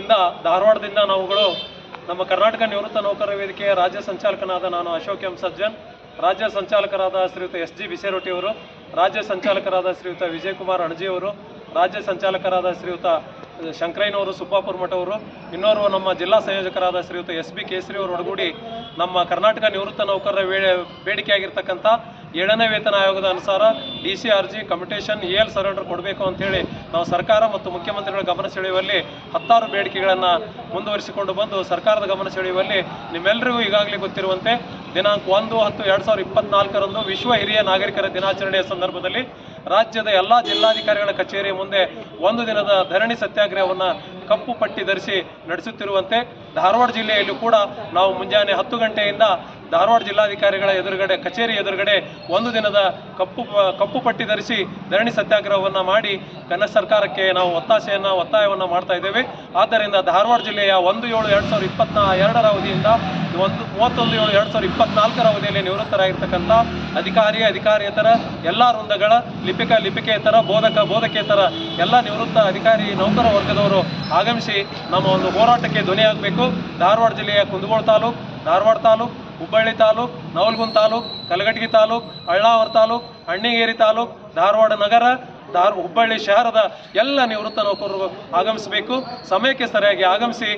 ಇಂದ ಧಾರವಾಡದಿಂದ ನಾವುಗಳು ನಮ್ಮ ಕರ್ನಾಟಕ ನಿವೃತ್ತ ನೌಕರರ ವೇದಿಕೆಯ ರಾಜ್ಯ ಸಂಚಾಲಕನಾದ ನಾನು ಅಶೋಕ್ ಎಂ ಸಜ್ಜನ್, ರಾಜ್ಯ ಸಂಚಾಲಕರಾದ ಶ್ರೀಯುತ ಎಸ್ ಜಿ ಬಿಸೇರೊಟ್ಟಿ ಅವರು, ರಾಜ್ಯ ಸಂಚಾಲಕರಾದ ಶ್ರೀಯುತ ವಿಜಯಕುಮಾರ್ ಅಣಜಿಯವರು ರಾಜ್ಯ ಸಂಚಾಲಕರಾದ ಶ್ರೀಯುತ ಶಂಕರಯ್ಯನವರು ಸುಬ್ಬಾಪುರ ಮಠ ಅವರು, ಇನ್ನೋರ್ವ ನಮ್ಮ ಜಿಲ್ಲಾ ಸಂಯೋಜಕರಾದ ಶ್ರೀಯುತ ಎಸ್ ಬಿ ಕೇಸರಿ ಅವರು ಒಡಗೂಡಿ ನಮ್ಮ ಕರ್ನಾಟಕ ನಿವೃತ್ತ ನೌಕರರ ಬೇಡಿಕೆಯಾಗಿರ್ತಕ್ಕಂಥ ಏಳನೇ ವೇತನ ಆಯೋಗದ ಅನುಸಾರ ಡಿ ಸಿ ಅರ್ಜಿ ಕಮಿಟೇಷನ್ ಎ ಎಲ್ ಸರೆಂಡರ್ ಕೊಡಬೇಕು ಅಂತೇಳಿ ನಾವು ಸರ್ಕಾರ ಮತ್ತು ಮುಖ್ಯಮಂತ್ರಿಗಳ ಗಮನ ಸೆಳೆಯುವಲ್ಲಿ ಹತ್ತಾರು ಬೇಡಿಕೆಗಳನ್ನು ಮುಂದುವರಿಸಿಕೊಂಡು ಬಂದು ಸರ್ಕಾರದ ಗಮನ ಸೆಳೆಯುವಲ್ಲಿ ನಿಮ್ಮೆಲ್ಲರಿಗೂ ಈಗಾಗಲೇ ಗೊತ್ತಿರುವಂತೆ ದಿನಾಂಕ ಒಂದು ಹತ್ತು ಎರಡು ಸಾವಿರದ ಇಪ್ಪತ್ನಾಲ್ಕರಂದು ವಿಶ್ವ ಹಿರಿಯ ನಾಗರಿಕರ ದಿನಾಚರಣೆಯ ಸಂದರ್ಭದಲ್ಲಿ ರಾಜ್ಯದ ಎಲ್ಲ ಜಿಲ್ಲಾಧಿಕಾರಿಗಳ ಕಚೇರಿಯ ಮುಂದೆ ಒಂದು ದಿನದ ಧರಣಿ ಸತ್ಯಾಗ್ರಹವನ್ನು ಕಪ್ಪು ಪಟ್ಟಿ ಧರಿಸಿ ನಡೆಸುತ್ತಿರುವಂತೆ ಧಾರವಾಡ ಜಿಲ್ಲೆಯಲ್ಲೂ ಕೂಡ ನಾವು ಮುಂಜಾನೆ ಹತ್ತು ಗಂಟೆಯಿಂದ ಧಾರವಾಡ ಜಿಲ್ಲಾಧಿಕಾರಿಗಳ ಎದುರುಗಡೆ, ಕಚೇರಿ ಎದುರುಗಡೆ ಒಂದು ದಿನದ ಕಪ್ಪು ಕಪ್ಪು ಪಟ್ಟಿ ಧರಿಸಿ ಧರಣಿ ಸತ್ಯಾಗ್ರಹವನ್ನು ಮಾಡಿ ಕನ್ನಡ ಸರ್ಕಾರಕ್ಕೆ ನಾವು ಒತ್ತಾಸೆಯನ್ನು, ಒತ್ತಾಯವನ್ನು ಮಾಡ್ತಾ ಇದ್ದೇವೆ. ಆದ್ದರಿಂದ ಧಾರವಾಡ ಜಿಲ್ಲೆಯ ಒಂದು ಏಳು ಎರಡು ಸಾವಿರದ ಇಪ್ಪತ್ನಾ ಎರಡರ ಅವಧಿಯಿಂದ ಒಂದು, ಮೂವತ್ತೊಂದು ಏಳು ಎರಡು ಸಾವಿರದ ಇಪ್ಪತ್ನಾಲ್ಕರ ಅವಧಿಯಲ್ಲಿ ನಿವೃತ್ತರಾಗಿರ್ತಕ್ಕಂಥ ಅಧಿಕಾರಿ, ಅಧಿಕಾರಿಯೇತರ, ಎಲ್ಲ ವೃಂದಗಳ, ಲಿಪಿಕ, ಲಿಪಿಕೇತರ, ಬೋಧಕ, ಬೋಧಕೇತರ ಎಲ್ಲ ನಿವೃತ್ತ ಅಧಿಕಾರಿ ನೌಕರ ವರ್ಗದವರು ಆಗಮಿಸಿ ನಮ್ಮ ಒಂದು ಹೋರಾಟಕ್ಕೆ ಧ್ವನಿಯಾಗಬೇಕು. ಧಾರವಾಡ ಜಿಲ್ಲೆಯ ಕುಂದಗೋಳ ತಾಲೂಕು ಧಾರವಾಡ ತಾಲೂಕು, ಹುಬ್ಬಳ್ಳಿ ತಾಲೂಕು, ನವಲಗುಂದ ತಾಲೂಕು, ಕಲಘಟಗಿ ತಾಲೂಕು ಅಳ್ಳಾವರ ತಾಲೂಕು ಅಣ್ಣಿಗೇರಿ ತಾಲೂಕು, ಧಾರವಾಡ ನಗರ, ಧಾರ, ಹುಬ್ಬಳ್ಳಿ ಶಹರದ ಎಲ್ಲ ನಿವೃತ್ತ ನೌಕರರು ಆಗಮಿಸಬೇಕು. ಸಮಯಕ್ಕೆ ಸರಿಯಾಗಿ ಆಗಮಿಸಿ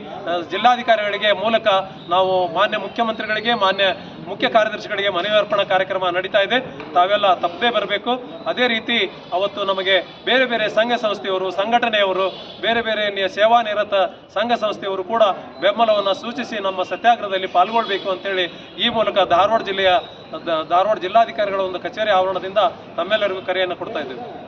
ಜಿಲ್ಲಾಧಿಕಾರಿಗಳಿಗೆ ಮೂಲಕ ನಾವು ಮಾನ್ಯ ಮುಖ್ಯಮಂತ್ರಿಗಳಿಗೆ, ಮಾನ್ಯ ಮುಖ್ಯ ಕಾರ್ಯದರ್ಶಿಗಳಿಗೆ ಮನವಿ ಅರ್ಪಣಾ ಕಾರ್ಯಕ್ರಮ ನಡೀತಾ ಇದೆ. ತಾವೆಲ್ಲ ತಪ್ಪದೇ ಬರಬೇಕು. ಅದೇ ರೀತಿ ಅವತ್ತು ನಮಗೆ ಬೇರೆ ಬೇರೆ ಸಂಘ ಸಂಸ್ಥೆಯವರು, ಸಂಘಟನೆಯವರು, ಬೇರೆ ಬೇರೆ ಸೇವಾನಿರತ ಸೇವಾ ನಿರತ ಸಂಘ ಸಂಸ್ಥೆಯವರು ಕೂಡ ಬೆಂಬಲವನ್ನು ಸೂಚಿಸಿ ನಮ್ಮ ಸತ್ಯಾಗ್ರಹದಲ್ಲಿ ಪಾಲ್ಗೊಳ್ಬೇಕು ಅಂತೇಳಿ ಈ ಮೂಲಕ ಧಾರವಾಡ ಜಿಲ್ಲೆಯ ಧಾರವಾಡ ಜಿಲ್ಲಾಧಿಕಾರಿಗಳ ಒಂದು ಕಚೇರಿ ಆವರಣದಿಂದ ತಮ್ಮೆಲ್ಲರಿಗೂ ಕರೆಯನ್ನು ಕೊಡ್ತಾ ಇದ್ದೇವೆ.